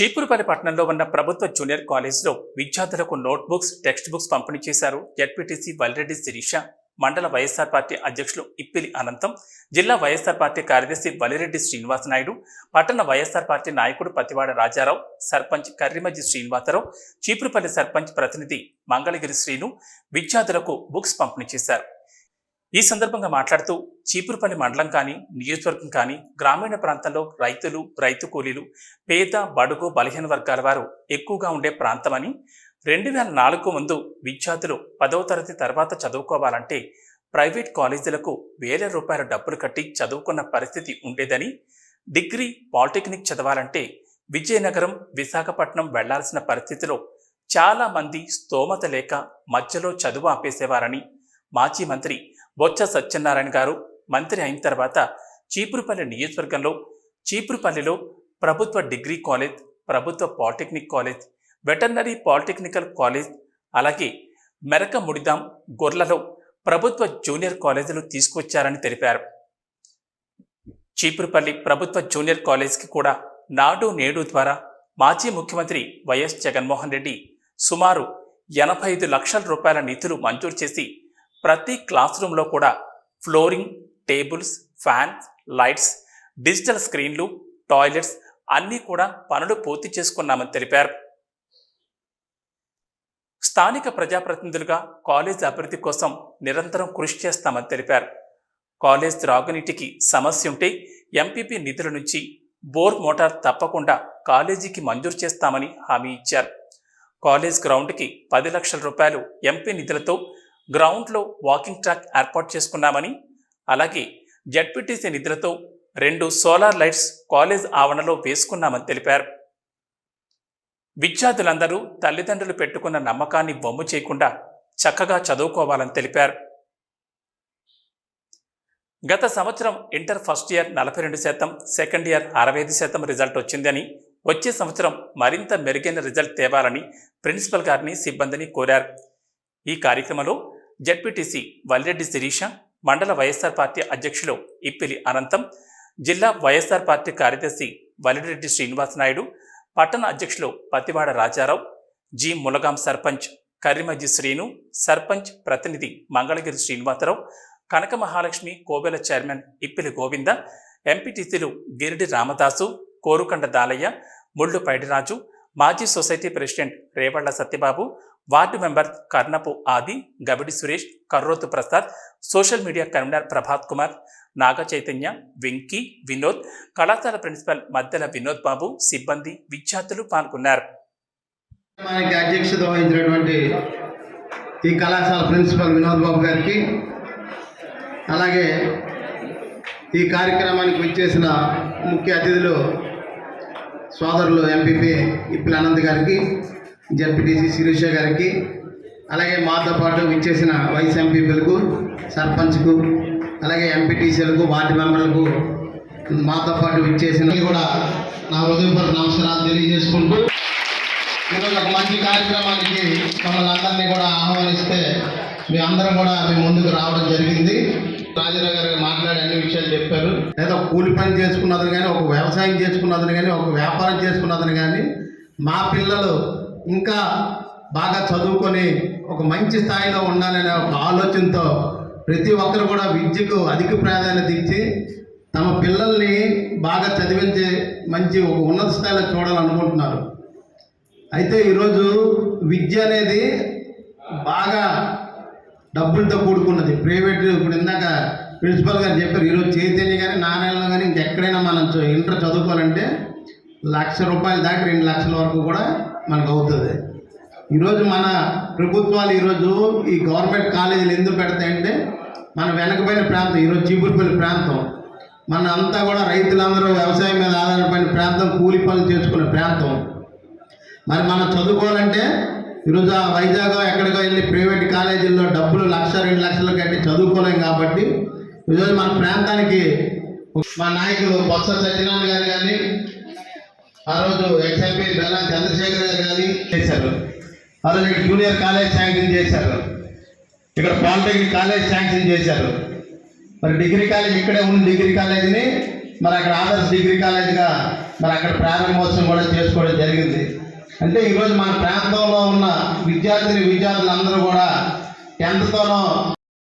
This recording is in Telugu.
చీపురుపల్లి పట్టణంలో ఉన్న ప్రభుత్వ జూనియర్ కాలేజీలో విద్యార్థులకు నోట్బుక్స్ టెక్స్ట్ బుక్స్ పంపిణీ చేశారు జడ్పీటీసీ వల్రెడ్డి శిరీష మండల వైఎస్ఆర్ పార్టీ అధ్యక్షులు ఇప్పిలి అనంతం జిల్లా వైఎస్ఆర్ పార్టీ కార్యదర్శి బలిరెడ్డి శ్రీనివాస నాయుడు పట్టణ వైఎస్ఆర్ పార్టీ నాయకుడు పతివాడ రాజారావు సర్పంచ్ కర్రిమజ్జి శ్రీనివాసరావు చీపురుపల్లి సర్పంచ్ ప్రతినిధి మంగళగిరి శ్రీను విద్యార్థులకు బుక్స్ పంపిణీ చేశారు. ఈ సందర్భంగా మాట్లాడుతూ చీపురుపల్లి మండలం కానీ నియోజకవర్గం కానీ గ్రామీణ ప్రాంతంలో రైతులు రైతు కూలీలు పేద బడుగు బలహీన వర్గాల వారు ఎక్కువగా ఉండే ప్రాంతమని రెండు వేల నాలుగు ముందు విద్యార్థులు పదవ తరగతి తర్వాత చదువుకోవాలంటే ప్రైవేట్ కాలేజీలకు వేల రూపాయల డబ్బులు కట్టి చదువుకున్న పరిస్థితి ఉండేదని డిగ్రీ పాలిటెక్నిక్ చదవాలంటే విజయనగరం విశాఖపట్నం వెళ్ళాల్సిన పరిస్థితిలో చాలామంది స్తోమత లేక మధ్యలో చదువు ఆపేసేవారని మాజీ మంత్రి బొత్స సత్యనారాయణ గారు మంత్రి అయిన తర్వాత చీపురుపల్లి నియోజకవర్గంలో చీపురుపల్లిలో ప్రభుత్వ డిగ్రీ కాలేజ్ ప్రభుత్వ polytechnic college veterinary polytechnical college అలాగే మెరక ముడిదాం గొర్లలో ప్రభుత్వ జూనియర్ కాలేజీలు తీసుకొచ్చారని తెలిపారు. చీపురుపల్లి ప్రభుత్వ జూనియర్ కాలేజ్కి కూడా నాడు నేడు ద్వారా మాజీ ముఖ్యమంత్రి వైఎస్ జగన్మోహన్ రెడ్డి సుమారు ఎనభై ఐదు లక్షల రూపాయల నిధులు మంజూరు చేసి ప్రతి క్లాస్ రూమ్లో కూడా flooring tables fans lights digital స్క్రీన్లు టాయిలెట్స్ అన్నీ కూడా పనులు పూర్తి చేసుకున్నామని తెలిపారు. స్థానిక ప్రజాప్రతినిధులుగా కాలేజ్ అభివృద్ధి కోసం నిరంతరం కృషి చేస్తామని తెలిపారు. కాలేజ్ త్రాగునీటికి సమస్య ఉంటే ఎంపీపీ నిధుల నుంచి బోర్ మోటార్ తప్పకుండా కాలేజీకి మంజూరు చేస్తామని హామీ ఇచ్చారు. కాలేజ్ గ్రౌండ్కి పది లక్షల రూపాయలు ఎంపీ నిధులతో గ్రౌండ్లో వాకింగ్ ట్రాక్ ఏర్పాటు చేసుకున్నామని అలాగే జడ్పీటీసీ నిధులతో రెండు సోలార్ లైట్స్ కాలేజ్ ఆవరణలో వేసుకున్నామని తెలిపారు. విద్యార్థులందరూ తల్లిదండ్రులు పెట్టుకున్న నమ్మకాన్ని బొమ్ము చేయకుండా చక్కగా చదువుకోవాలని తెలిపారు. గత సంవత్సరం ఇంటర్ ఫస్ట్ ఇయర్ నలభై రెండు శాతం సెకండ్ ఇయర్ అరవై ఐదు శాతం రిజల్ట్ వచ్చిందని వచ్చే సంవత్సరం మరింత మెరుగైన రిజల్ట్ తేవాలని ప్రిన్సిపల్ గారిని సిబ్బందిని కోరారు. ఈ కార్యక్రమంలో జడ్పీటీసీ వల్రెడ్డి శిరీష మండల వైఎస్ఆర్ పార్టీ అధ్యక్షులు ఇప్పిలి అనంతం జిల్లా వైఎస్ఆర్ పార్టీ కార్యదర్శి వల్లిరెడ్డి శ్రీనివాస్ నాయుడు పట్టణ అధ్యక్షులు పతివాడ రాజారావు జి ములగాం సర్పంచ్ కర్రిమజ్జి శ్రీను సర్పంచ్ ప్రతినిధి మంగళగిరి శ్రీనివాసరావు కనక మహాలక్ష్మి కోవెల చైర్మన్ ఇప్పిలి గోవింద ఎంపీటీసీలు గిరిడి రామదాసు కోరుకండ దాలయ్య ముళ్ళు పైడిరాజు మాజీ society president Revalla Satyababu ward member Karnapu Adi Gavidi Suresh Karrotu Prasad social media convener Prabhat Kumar Naga Chaitanya Venky Vinod కళాశాల ప్రిన్సిపల్ మద్దెల వినోద్ బాబు సిబ్బంది విద్యార్థులు పాల్గొన్నారు. మనకి అధ్యక్షత వహించినటువంటి ఈ కళాశాల ప్రిన్సిపల్ వినోద్ బాబు గారికి అలాగే ఈ కార్యక్రమానికి విచ్చేసిన ముఖ్య అతిథులు సోదరులు ఎంపీపీ ఇప్పుల ఆనంద్ గారికి జడ్పీటీసీ శిరీష గారికి అలాగే మాతో పాటు విచ్చేసిన వైస్ ఎంపీపీలకు సర్పంచ్కు అలాగే ఎంపీటీసీలకు వార్డు మెంబర్లకు మాతో పాటు విచ్చేసిన కూడా నా హృదయపూర్వక నమస్కారాలు తెలియజేసుకుంటూ ఈరోజు ఒక మంచి కార్యక్రమానికి మమ్మల్ని అందరినీ కూడా ఆహ్వానిస్తే మీ అందరం కూడా మీ ముందుకు రావడం జరిగింది. రాజారావు గారు మాట్లాడి అన్ని విషయాలు చెప్పారు. లేదా కూలి పని చేసుకున్నదని కానీ ఒక వ్యవసాయం చేసుకున్నదని కానీ ఒక వ్యాపారం చేసుకున్నదని కానీ మా పిల్లలు ఇంకా బాగా చదువుకొని ఒక మంచి స్థాయిలో ఉండాలనే ఒక ఆలోచనతో ప్రతి ఒక్కరు కూడా విద్యకు అధిక ప్రాధాన్యత ఇచ్చి తమ పిల్లల్ని బాగా చదివించే మంచి ఒక ఉన్నత స్థాయిలో చూడాలనుకుంటున్నారు. అయితే ఈరోజు విద్య అనేది బాగా డబ్బులతో కూడుకున్నది. ప్రైవేట్ ఇప్పుడు ఇందాక ప్రిన్సిపల్ గారు చెప్పారు ఈరోజు చైతన్య కానీ నాణ్యాలలో కానీ ఇంకెక్కడైనా మనం ఇంటర్ చదువుకోవాలంటే లక్ష రూపాయలు దాకా రెండు లక్షల వరకు కూడా మనకు అవుతుంది ఈరోజు మన ప్రభుత్వాలు ఈరోజు ఈ గవర్నమెంట్ కాలేజీలు ఎందుకు పెడతాయంటే మన వెనకబడిన ప్రాంతం ఈరోజు చీపురుపల్లి ప్రాంతం మన అంతా కూడా రైతులందరూ వ్యవసాయం మీద ఆధారపడిన ప్రాంతం కూలి పనులు చేసుకునే ప్రాంతం. మరి మనం చదువుకోవాలంటే ఈరోజు ఆ వైజాగ్ ఎక్కడికో వెళ్ళి ప్రైవేట్ కాలేజీల్లో డబ్బులు లక్ష రెండు లక్షలు కట్టి చదువుకోలేం కాబట్టి ఈరోజు మన ప్రాంతానికి మా నాయకులు బొత్స సత్యనారాయణ గారు కానీ ఆ రోజు ఎక్స్ఎంపీ బెల్లం చంద్రశేఖర్ గారు కానీ చేశారు. ఆ రోజు ఇక్కడ జూనియర్ కాలేజ్ శాంక్షన్ చేశారు. ఇక్కడ పాలిటెక్నిక్ కాలేజ్ శాంక్షన్ చేశారు. మరి డిగ్రీ కాలేజ్ ఇక్కడే ఉన్న డిగ్రీ కాలేజీని. మరి అక్కడ ఆదర్శ డిగ్రీ కాలేజ్గా మరి అక్కడ ప్రారంభోత్సవం కూడా చేసుకోవడం జరిగింది. అంటే ఈరోజు మన ప్రాంతంలో ఉన్న విద్యార్థిని విద్యార్థులందరూ కూడా టెన్త్తోనో